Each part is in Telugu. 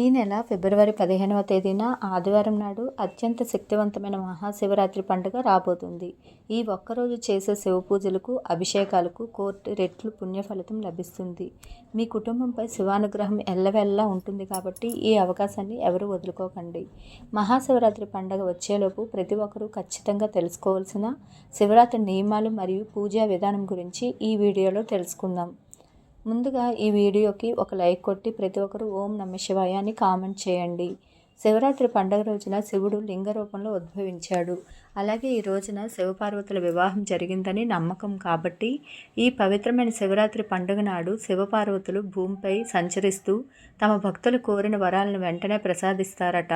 ఈ నెల ఫిబ్రవరి పదిహేనవ తేదీన ఆదివారం నాడు అత్యంత శక్తివంతమైన మహాశివరాత్రి పండుగ రాబోతుంది. ఈ ఒక్కరోజు చేసే శివ పూజలకు అభిషేకాలకు కోటి రెట్లు పుణ్య ఫలితం లభిస్తుంది. మీ కుటుంబంపై శివానుగ్రహం ఎల్లవెల్లా ఉంటుంది కాబట్టి ఈ అవకాశాన్ని ఎవరు వదులుకోకండి. మహాశివరాత్రి పండుగ వచ్చేలోపు ప్రతి ఒక్కరూ ఖచ్చితంగా తెలుసుకోవాల్సిన శివరాత్రి నియమాలు మరియు పూజా విధానం గురించి ఈ వీడియోలో తెలుసుకుందాం. ముందుగా ఈ వీడియోకి ఒక లైక్ కొట్టి ప్రతి ఒక్కరు ఓం నమ శివాయ అని కామెంట్ చేయండి. శివరాత్రి పండుగ రోజున శివుడు లింగ రూపంలో ఉద్భవించాడు. అలాగే ఈ రోజున శివపార్వతుల వివాహం జరిగిందని నమ్మకం కాబట్టి ఈ పవిత్రమైన శివరాత్రి పండుగ నాడు శివపార్వతులు భూమిపై సంచరిస్తూ తమ భక్తులు కోరిన వరాలను వెంటనే ప్రసాదిస్తారట.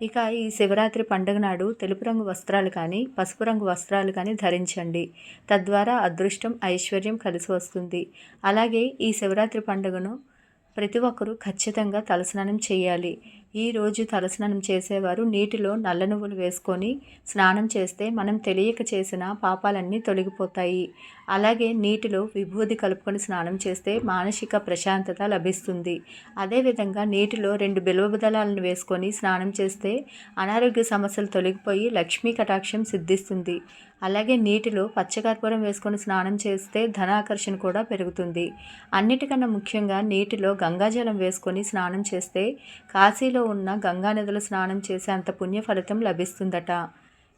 ఇక ఈ శివరాత్రి పండుగ నాడు తెలుపు రంగు వస్త్రాలు కానీ పసుపు రంగు వస్త్రాలు కానీ ధరించండి. తద్వారా అదృష్టం ఐశ్వర్యం కలిసి వస్తుంది. అలాగే ఈ శివరాత్రి పండుగను ప్రతి ఒక్కరూ ఖచ్చితంగా తలస్నానం చేయాలి. ఈరోజు తలస్నానం చేసేవారు నీటిలో నల్ల నువ్వులు వేసుకొని స్నానం చేస్తే మనం తెలియక చేసిన పాపాలన్నీ తొలగిపోతాయి. అలాగే నీటిలో విభూది కలుపుకొని స్నానం చేస్తే మానసిక ప్రశాంతత లభిస్తుంది. అదేవిధంగా నీటిలో రెండు బిల్వబదలాలను వేసుకొని స్నానం చేస్తే అనారోగ్య సమస్యలు తొలగిపోయి లక్ష్మీ కటాక్షం సిద్ధిస్తుంది. అలాగే నీటిలో పచ్చకర్పూరం వేసుకొని స్నానం చేస్తే ధనాకర్షణ కూడా పెరుగుతుంది. అన్నిటికన్నా ముఖ్యంగా నీటిలో గంగాజలం వేసుకొని స్నానం చేస్తే కాశీలో ఉన్న గంగానదిలో స్నానం చేసే అంత పుణ్య ఫలితం లభిస్తుందట.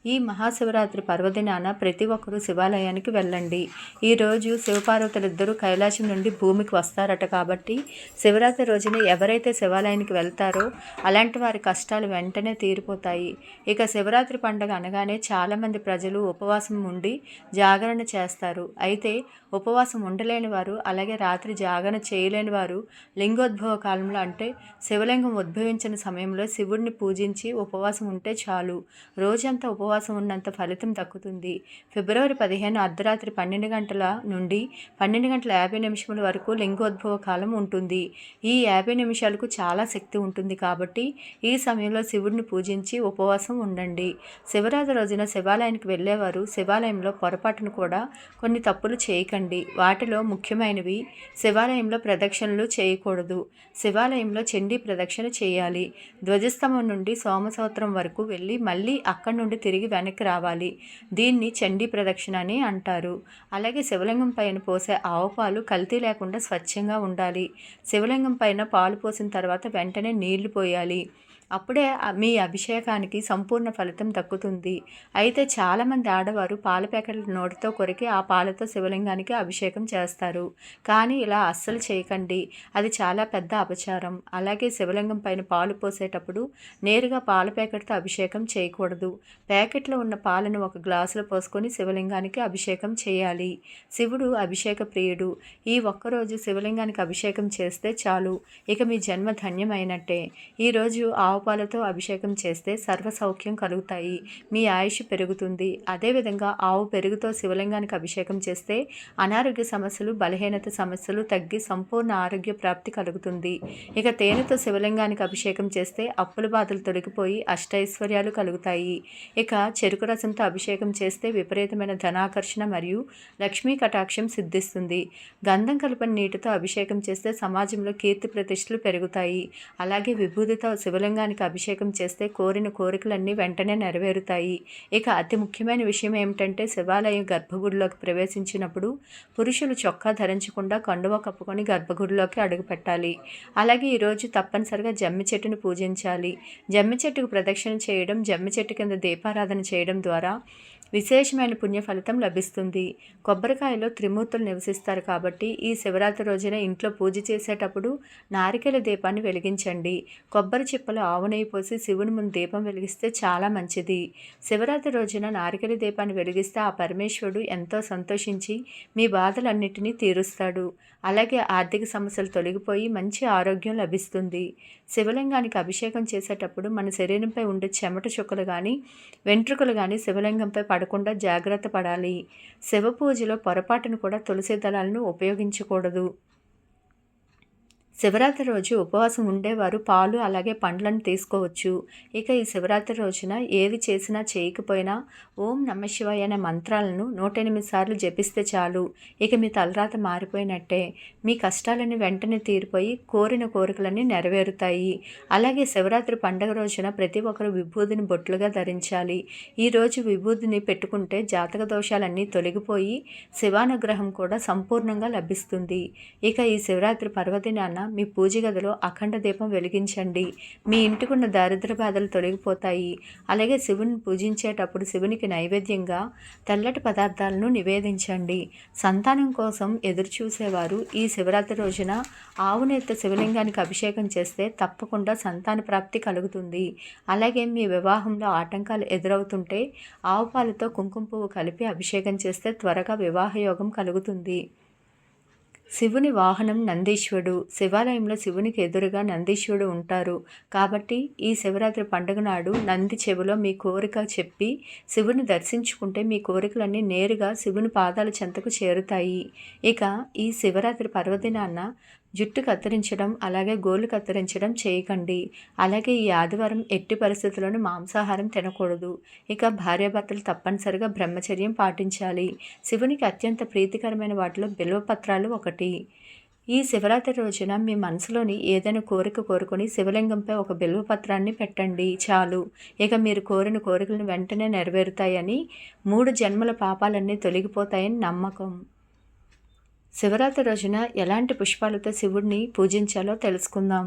ఈ మహాశివరాత్రి పర్వదినాన ప్రతి ఒక్కరూ శివాలయానికి వెళ్ళండి. ఈరోజు శివపార్వతులిద్దరూ కైలాసం నుండి భూమికి వస్తారట కాబట్టి శివరాత్రి రోజున ఎవరైతే శివాలయానికి వెళ్తారో అలాంటి వారి కష్టాలు వెంటనే తీరిపోతాయి. ఇక శివరాత్రి పండుగ అనగానే చాలామంది ప్రజలు ఉపవాసం ఉండి జాగరణ చేస్తారు. అయితే ఉపవాసం ఉండలేని వారు అలాగే రాత్రి జాగరణ చేయలేని వారు లింగోద్భవ కాలంలో అంటే శివలింగం ఉద్భవించిన సమయంలో శివుడిని పూజించి ఉపవాసం ఉంటే చాలు. రోజంతా ఉపవాసం ఉపవాసం ఉన్నంత ఫలితం దక్కుతుంది. ఫిబ్రవరి పదిహేను అర్ధరాత్రి పన్నెండు గంటల నుండి పన్నెండు గంటల యాభై నిమిషముల వరకు లింగోద్భవ కాలం ఉంటుంది. ఈ యాభై నిమిషాలకు చాలా శక్తి ఉంటుంది కాబట్టి ఈ సమయంలో శివుడిని పూజించి ఉపవాసం ఉండండి. శివరాత్రి రోజున శివాలయానికి వెళ్ళేవారు శివాలయంలో పొరపాటును కూడా కొన్ని తప్పులు చేయకండి. వాటిలో ముఖ్యమైనవి శివాలయంలో ప్రదక్షిణలు చేయకూడదు. శివాలయంలో చండీ ప్రదక్షిణ చేయాలి. ధ్వజస్తంభం నుండి సోమసూత్రం వరకు వెళ్ళి మళ్ళీ అక్కడి నుండి తిరిగి తిరిగి వెనక్కి రావాలి. దీన్ని చండీ ప్రదక్షిణ అని అంటారు. అలాగే శివలింగం పైన పోసే ఆవు పాలు కల్తీ లేకుండా స్వచ్ఛంగా ఉండాలి. శివలింగం పైన పాలు పోసిన తర్వాత వెంటనే నీళ్ళు పోయాలి. అప్పుడే మీ అభిషేకానికి సంపూర్ణ ఫలితం దక్కుతుంది. అయితే చాలామంది ఆడవారు పాల ప్యాకెట్ల నోటితో కొరికి ఆ పాలతో శివలింగానికి అభిషేకం చేస్తారు. కానీ ఇలా అస్సలు చేయకండి. అది చాలా పెద్ద అపచారం. అలాగే శివలింగం పైన పాలు పోసేటప్పుడు నేరుగా పాల ప్యాకెట్తో అభిషేకం చేయకూడదు. ప్యాకెట్లో ఉన్న పాలను ఒక గ్లాసులో పోసుకొని శివలింగానికి అభిషేకం చేయాలి. శివుడు అభిషేక ప్రియుడు. ఈ ఒక్కరోజు శివలింగానికి అభిషేకం చేస్తే చాలు. ఇక మీ జన్మ ధన్యమైనట్టే. ఈరోజు ఆవు ఆవుపాలతో అభిషేకం చేస్తే సర్వసౌఖ్యం కలుగుతాయి. మీ ఆయుష్ పెరుగుతుంది. అదేవిధంగా ఆవు పెరుగుతో శివలింగానికి అభిషేకం చేస్తే అనారోగ్య సమస్యలు బలహీనత సమస్యలు తగ్గి సంపూర్ణ ఆరోగ్య ప్రాప్తి కలుగుతుంది. ఇక తేనెతో శివలింగానికి అభిషేకం చేస్తే అప్పుల బాధలు తొలగిపోయి అష్టైశ్వర్యాలు కలుగుతాయి. ఇక చెరుకు రసంతో అభిషేకం చేస్తే విపరీతమైన ధనాకర్షణ మరియు లక్ష్మీ కటాక్షం సిద్ధిస్తుంది. గంధం కలిపిన నీటితో అభిషేకం చేస్తే సమాజంలో కీర్తి ప్రతిష్టలు పెరుగుతాయి. అలాగే విభూతితో శివలింగానికి విగ్రహానికి అభిషేకం చేస్తే కోరిన కోరికలన్నీ వెంటనే నెరవేరుతాయి. ఇక అతి ముఖ్యమైన విషయం ఏమిటంటే శివాలయం గర్భగుడిలోకి ప్రవేశించినప్పుడు పురుషులు చొక్కా ధరించకుండా కండువ కప్పుకొని గర్భగుడిలోకి అడుగుపెట్టాలి. అలాగే ఈరోజు తప్పనిసరిగా జమ్మి చెట్టును పూజించాలి. జమ్మి చెట్టుకు ప్రదక్షిణ చేయడం జమ్మి చెట్టు కింద దీపారాధన చేయడం ద్వారా విశేషమైన పుణ్య ఫలితం లభిస్తుంది. కొబ్బరికాయలో త్రిమూర్తులు నివసిస్తారు కాబట్టి ఈ శివరాత్రి రోజున ఇంట్లో పూజ చేసేటప్పుడు నారికెల దీపాన్ని వెలిగించండి. కొబ్బరి చిప్పలు ఆవు నెయ్యి పోసి శివుని ముందు దీపం వెలిగిస్తే చాలా మంచిది. శివరాత్రి రోజున నారికెల దీపాన్ని వెలిగిస్తే ఆ పరమేశ్వరుడు ఎంతో సంతోషించి మీ బాధలన్నిటినీ తీరుస్తాడు. అలాగే ఆర్థిక సమస్యలు తొలగిపోయి మంచి ఆరోగ్యం లభిస్తుంది. శివలింగానికి అభిషేకం చేసేటప్పుడు మన శరీరంపై ఉండే చెమట చుక్కలు కానీ వెంట్రుకలు కానీ శివలింగంపై పడకుండా జాగ్రత్త పడాలి. శివ పూజలో పొరపాటును కూడా తులసి దళాలను ఉపయోగించకూడదు. శివరాత్రి రోజు ఉపవాసం ఉండేవారు. పాలు అలాగే పండ్లను తీసుకోవచ్చు. ఇక ఈ శివరాత్రి రోజున ఏది చేసినా చేయకపోయినా ఓం నమశివాయ అనే మంత్రాలను నూట ఎనిమిది సార్లు జపిస్తే చాలు. ఇక మీ తలరాత మారిపోయినట్టే. మీ కష్టాలన్నీ వెంటనే తీరిపోయి కోరిన కోరికలన్నీ నెరవేరుతాయి. అలాగే శివరాత్రి పండగ రోజున ప్రతి ఒక్కరు విభూతిని బొట్లుగా ధరించాలి. ఈరోజు విభూతిని పెట్టుకుంటే జాతక దోషాలన్నీ తొలగిపోయి శివానుగ్రహం కూడా సంపూర్ణంగా లభిస్తుంది. ఇక ఈ శివరాత్రి పర్వదినాన మీ పూజ గదిలో అఖండ దీపం వెలిగించండి. మీ ఇంటికున్న దారిద్ర బాధలు తొలగిపోతాయి. అలాగే శివుని పూజించేటప్పుడు శివునికి నైవేద్యంగా తెల్లటి పదార్థాలను నివేదించండి. సంతానం కోసం ఎదురు చూసేవారు ఈ శివరాత్రి రోజున ఆవునేత శివలింగానికి అభిషేకం చేస్తే తప్పకుండా సంతాన ప్రాప్తి కలుగుతుంది. అలాగే మీ వివాహంలో ఆటంకాలు ఎదురవుతుంటే ఆవు పాలతో కుంకుమ పువ్వు కలిపి అభిషేకం చేస్తే త్వరగా వివాహయోగం కలుగుతుంది. శివుని వాహనం నందీశ్వరుడు. శివాలయంలో శివునికి ఎదురుగా నందీశ్వరుడు ఉంటారు. కాబట్టి ఈ శివరాత్రి పండుగ నాడు నంది చెవిలో మీ కోరిక చెప్పి శివుని దర్శించుకుంటే మీ కోరికలన్నీ నేరుగా శివుని పాదాల చెంతకు చేరుతాయి. ఇక ఈ శివరాత్రి పర్వదినాన్న జుట్టు కత్తిరించడం అలాగే గోళ్ళు కత్తిరించడం చేయకండి. అలాగే ఈ ఆదివారం ఎట్టి పరిస్థితుల్లోనూ మాంసాహారం తినకూడదు. ఇక భార్యాభర్తలు తప్పనిసరిగా బ్రహ్మచర్యం పాటించాలి. శివునికి అత్యంత ప్రీతికరమైన వాటిలో బిల్వపత్రాలు ఒకటి. ఈ శివరాత్రి రోజున మీ మనసులోని ఏదైనా కోరిక కోరుకొని శివలింగంపై ఒక బిల్వపత్రాన్ని పెట్టండి. చాలు. ఇక మీరు కోరిన కోరికలను వెంటనే నెరవేరుతాయని మూడు జన్మల పాపాలన్నీ తొలగిపోతాయని నమ్మకం. శివరాత్రి రోజున ఎలాంటి పుష్పాలతో శివుడిని పూజించాలో తెలుసుకుందాం.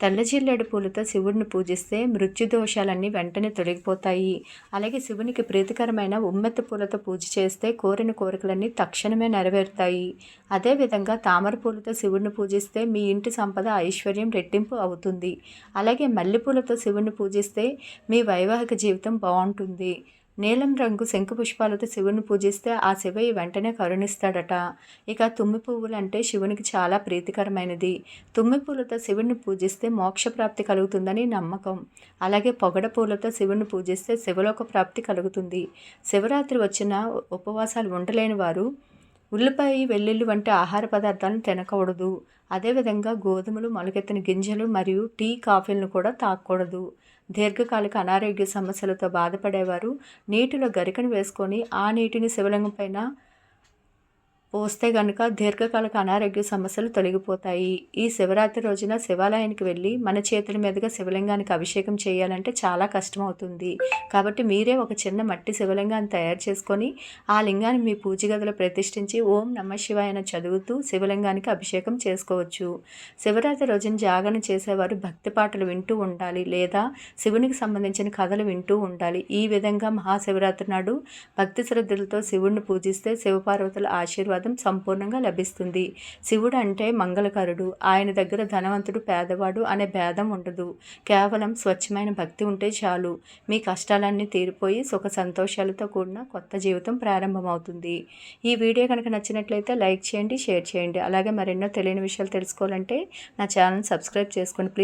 తెల్లజిల్లెడు పూలతో శివుడిని పూజిస్తే మృత్యు దోషాలన్నీ వెంటనే తొలగిపోతాయి. అలాగే శివునికి ప్రీతికరమైన ఉమ్మెత్త పూలతో పూజ చేస్తే కోరిన కోరికలన్నీ తక్షణమే నెరవేరుతాయి. అదేవిధంగా తామర పూలతో శివుడిని పూజిస్తే మీ ఇంటి సంపద ఐశ్వర్యం రెట్టింపు అవుతుంది. అలాగే మల్లెపూలతో శివుడిని పూజిస్తే మీ వైవాహిక జీవితం బాగుంటుంది. నీలం రంగు శంకు పుష్పాలతో శివుని పూజిస్తే ఆ శివయ్య వెంటనే కరుణిస్తాడట. ఇక తుమ్మి పువ్వులు అంటే శివునికి చాలా ప్రీతికరమైనది. తుమ్మి పూలతో శివుని పూజిస్తే మోక్ష ప్రాప్తి కలుగుతుందని నమ్మకం. అలాగే పొగడ పూలతో శివుని పూజిస్తే శివలోక ప్రాప్తి కలుగుతుంది. శివరాత్రి వచ్చిన ఉపవాసాలు ఉండలేని వారు ఉల్లిపాయ వెల్లుల్లి వంటి ఆహార పదార్థాలను తినకూడదు. అదేవిధంగా గోధుమలు మొలకెత్తిన గింజలు మరియు టీ కాఫీలను కూడా తాగకూడదు. దీర్ఘకాలిక అనారోగ్య సమస్యలతో బాధపడేవారు. నీటిలో గరికను వేసుకొని ఆ నీటిని శివలింగం పైన పోస్తే గనుక దీర్ఘకాలిక అనారోగ్య సమస్యలు తొలగిపోతాయి. ఈ శివరాత్రి రోజున శివాలయానికి వెళ్ళి మన చేతుల మీదుగా శివలింగానికి అభిషేకం చేయాలంటే చాలా కష్టమవుతుంది. కాబట్టి మీరే ఒక చిన్న మట్టి శివలింగాన్ని తయారు చేసుకొని ఆ లింగాన్ని మీ పూజ గదిలో ప్రతిష్ఠించి ఓం నమ శివాయన చదువుతూ శివలింగానికి అభిషేకం చేసుకోవచ్చు. శివరాత్రి రోజున జాగరణ చేసేవారు భక్తి పాటలు వింటూ ఉండాలి లేదా శివునికి సంబంధించిన కథలు వింటూ ఉండాలి. ఈ విధంగా మహాశివరాత్రి నాడు భక్తి శ్రద్ధలతో శివుణ్ణి పూజిస్తే శివపార్వతుల ఆశీర్వాదం ఆశీర్వాదం సంపూర్ణంగా లభిస్తుంది. శివుడు అంటే మంగళకరుడు. ఆయన దగ్గర ధనవంతుడు పేదవాడు అనే భేదం ఉండదు. కేవలం స్వచ్ఛమైన భక్తి ఉంటే చాలు. మీ కష్టాలన్నీ తీరిపోయి సుఖ సంతోషాలతో కూడిన కొత్త జీవితం ప్రారంభమవుతుంది. ఈ వీడియో కనుక నచ్చినట్లయితే లైక్ చేయండి షేర్ చేయండి. అలాగే మరెన్నో తెలియని విషయాలు తెలుసుకోవాలంటే నా ఛానల్ సబ్స్క్రైబ్ చేసుకోండి. ప్లీజ్